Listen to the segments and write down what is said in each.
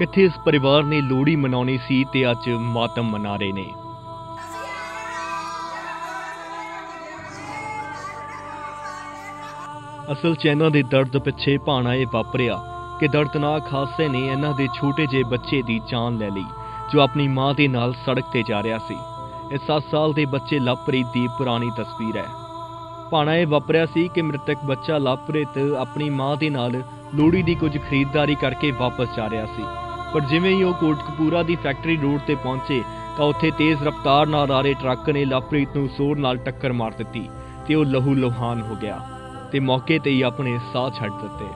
ਕਿੱਥੇ ਇਸ ਪਰਿਵਾਰ ਨੇ ਲੋਹੜੀ ਮਨਾਉਣੀ ਸੀ ਤੇ ਅੱਜ ਮਾਤਮ ਮਨਾ ਰਹੇ ਨੇ? ਅਸਲ 'ਚ ਇਹਨਾਂ ਦੇ ਦਰਦ ਪਿੱਛੇ ਭਾਣਾ ਇਹ ਵਾਪਰਿਆ ਕਿ ਦਰਦਨਾਕ ਹਾਦਸੇ ਨੇ ਇਹਨਾਂ ਦੇ ਛੋਟੇ ਜਿਹੇ ਬੱਚੇ ਦੀ ਜਾਨ ਲੈ ਲਈ, ਜੋ ਆਪਣੀ ਮਾਂ ਦੇ ਨਾਲ ਸੜਕ ਤੇ ਜਾ ਰਿਹਾ ਸੀ। ਇਹ 7 ਸਾਲ ਦੇ ਬੱਚੇ ਲਵਪ੍ਰੀਤ ਦੀ ਪੁਰਾਣੀ ਤਸਵੀਰ ਹੈ। ਭਾਣਾ ਇਹ ਵਾਪਰਿਆ ਸੀ ਕਿ ਮ੍ਰਿਤਕ ਬੱਚਾ ਲਵਪ੍ਰੀਤ ਆਪਣੀ ਮਾਂ ਦੇ ਨਾਲ ਲੋਹੜੀ ਦੀ ਕੁਝ ਖਰੀਦਦਾਰੀ ਕਰਕੇ ਵਾਪਸ ਜਾ ਰਿਹਾ ਸੀ। ਪਰ ਜਿਵੇਂ ਹੀ ਉਹ ਕੋਟਕਪੂਰਾ ਦੀ ਫੈਕਟਰੀ ਰੋਡ ਤੇ ਪਹੁੰਚੇ ਤਾਂ ਉੱਥੇ ਤੇਜ਼ ਰਫ਼ਤਾਰ ਨਾਲ ਆ ਰਹੇ ਟਰੱਕ ਨੇ ਲਵਪ੍ਰੀਤ ਨੂੰ ਜ਼ੋਰ ਨਾਲ ਟੱਕਰ ਮਾਰ ਦਿੱਤੀ ਤੇ ਉਹ ਲਹੂ ਲੋਹਾਨ ਹੋ ਗਿਆ ਤੇ ਮੌਕੇ ਤੇ ਹੀ ਆਪਣੇ ਸਾਹ ਛੱਡ ਦਿੱਤੇ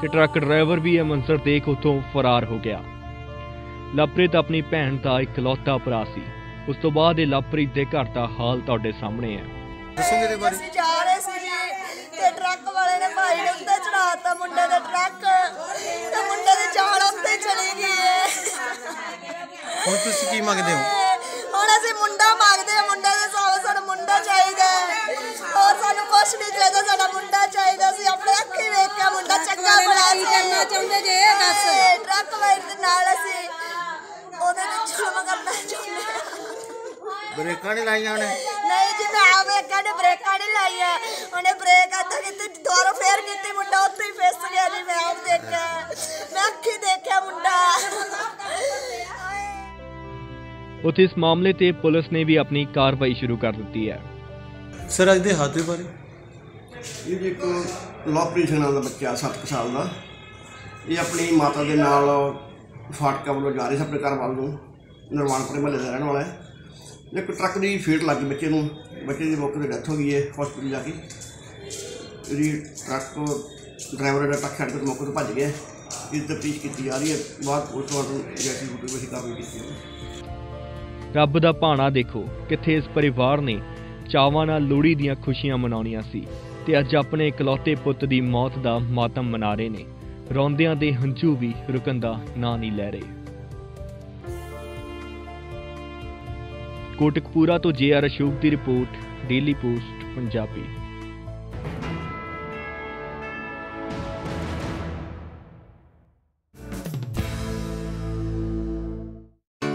ਤੇ ਟਰੱਕ ਡਰਾਈਵਰ ਵੀ ਇਹ ਮੰਜ਼ਰ ਦੇਖ ਉੱਥੋਂ ਫਰਾਰ ਹੋ ਗਿਆ। ਲਵਪ੍ਰੀਤ ਆਪਣੀ ਭੈਣ ਦਾ ਇਕਲੌਤਾ ਭਰਾ ਸੀ। ਉਸ ਤੋਂ ਬਾਅਦ ਇਹ ਲਵਪ੍ਰੀਤ ਦੇ ਘਰ ਦਾ ਹਾਲ ਤੁਹਾਡੇ ਸਾਹਮਣੇ ਹੈ। ਦੱਸੋਗੇ ਇਹਦੇ ਬਾਰੇ ਅਸੀਂ ਜਾ ਰਹੇ ਸੀ ਤੇ ਟਰੱਕ ਵਾਲੇ ਨੇ ਭਾਈ ਨੇ ਉੱਤੇ ਹੁਣ ਤੁਸੀਂ ਕੀ ਮੰਗਦੇ ਹੋ? ਹੁਣ ਅਸੀਂ ਮੁੰਡਾ ਮੰਗਦੇ ਹਾਂ ਮੁੰਡੇ ਦੇ ਸਾਹ ਸਾਨੂੰ ਮੁੰਡਾ ਚਾਹੀਦਾ ਹੈ। ਹੋਰ ਸਾਨੂੰ ਕੁਛ ਨਹੀਂ ਚਾਹੀਦਾ ਸਾਡਾ ਮੁੰਡਾ ਚਾਹੀਦਾ ਸੀ ਆਪਣੇ ਅੱਖੀ ਵੇਖ ਕੇ ਮੁੰਡਾ ਚੰਗਾ ਬਣਾ ਕੀ ਕਰਨਾ ਚਾਹੁੰਦੇ ਜੇ ਇਹ ਦੱਸ। ਤੇ ਟਰੱਕ ਵਾਲੇ ਦੇ ਨਾਲ ਅਸੀਂ ਉਹਦੇ ਨਾਲ ਜ਼ੁਲਮ ਕਰਨਾ ਚਾਹੁੰਦੇ ਹਾਂ। ਬ੍ਰੇਕਾਂ ਨਹੀਂ ਲਾਈਆਂ ਉਹਨੇ? ਨਹੀਂ ਜੀ ਮੈਂ ਆ ਵੇਖਾਂ ਨੇ ਬ੍ਰੇਕਾਂ ਨਹੀਂ ਲਾਈਆਂ। ਉਹਨੇ ਬ੍ਰੇਕ ਆਤਾ ਕਿਤੇ ਦੁਬਾਰਾ ਫੇਰ ਕੀਤੀ ਮੁੰਡਾ। ਉੱਥੇ ਇਸ ਮਾਮਲੇ ਤੇ ਪੁਲਿਸ ਨੇ ਵੀ ਆਪਣੀ ਕਾਰਵਾਈ ਸ਼ੁਰੂ ਕਰ ਦਿੱਤੀ ਹੈ। ਸਰ ਅੱਜ ਦੇ ਹਾਦਸੇ ਬਾਰੇ? ਇਹ ਜੀ ਇੱਕ ਨਾਮ ਦਾ ਬੱਚਾ 7 ਸਾਲ ਦਾ। ਇਹ ਆਪਣੀ ਮਾਤਾ ਦੇ ਨਾਲ ਫਾਟਕਾ ਵੱਲੋਂ ਜਾ ਰਿਹਾ ਸੀ ਆਪਣੇ ਘਰ ਵੱਲ ਨੂੰ। ਨਿਰਮਾਣਪੁਰੇ ਮਹੱਲੇ ਦਾ ਰਹਿਣ ਵਾਲਾ ਹੈ। ਇੱਕ ਟਰੱਕ ਦੀ ਫੇਟ ਲੱਗੀ ਬੱਚੇ ਨੂੰ। ਬੱਚੇ ਦੀ ਮੌਕੇ ਤੇ ਡੈਥ ਹੋ ਗਈ ਹੈ ਹਸਪੀਟਲ ਜਾ ਕੇ। ਇਹਦੀ ਟਰੱਕ ਡਰਾਈਵਰ ਦਾ ਟਰੱਕ ਛੱਡ ਕੇ ਮੌਕੇ ਤੋਂ ਭੱਜ ਗਿਆ। ਇਸ ਤਫਤੀਸ਼ ਕੀਤੀ ਜਾ ਰਹੀ ਹੈ। ਬਾਅਦ ਪੋਸਟਮਾਰਟਮ ਜੈਸੀ ਰੂਟ ਵਿੱਚ ਕਾਰਵਾਈ ਕੀਤੀ ਹੈ। ਰੱਬ ਦਾ ਭਾਣਾ ਦੇਖੋ ਕਿੱਥੇ ਇਸ ਪਰਿਵਾਰ ਨੇ ਚਾਵਾਂ ਨਾਲ ਲੋਹੜੀ ਦੀਆਂ ਖੁਸ਼ੀਆਂ ਮਨਾਉਣੀਆਂ ਸੀ ਤੇ ਅੱਜ ਆਪਣੇ ਇਕਲੌਤੇ ਪੁੱਤ ਦੀ ਮੌਤ ਦਾ ਮਾਤਮ ਮਨਾ ਰਹੇ ਨੇ। ਰੋਂਦਿਆਂ ਦੇ ਹੰਝੂ ਵੀ ਰੁਕਣ ਦਾ ਨਾਂ ਨਹੀਂ ਲੈ ਰਹੇ। ਕੋਟਕਪੂਰਾ ਤੋਂ ਜੇਆਰ ਅਸ਼ੋਕ ਦੀ ਰਿਪੋਰਟ, ਡੇਲੀ ਪੋਸਟ, ਪੰਜਾਬੀ।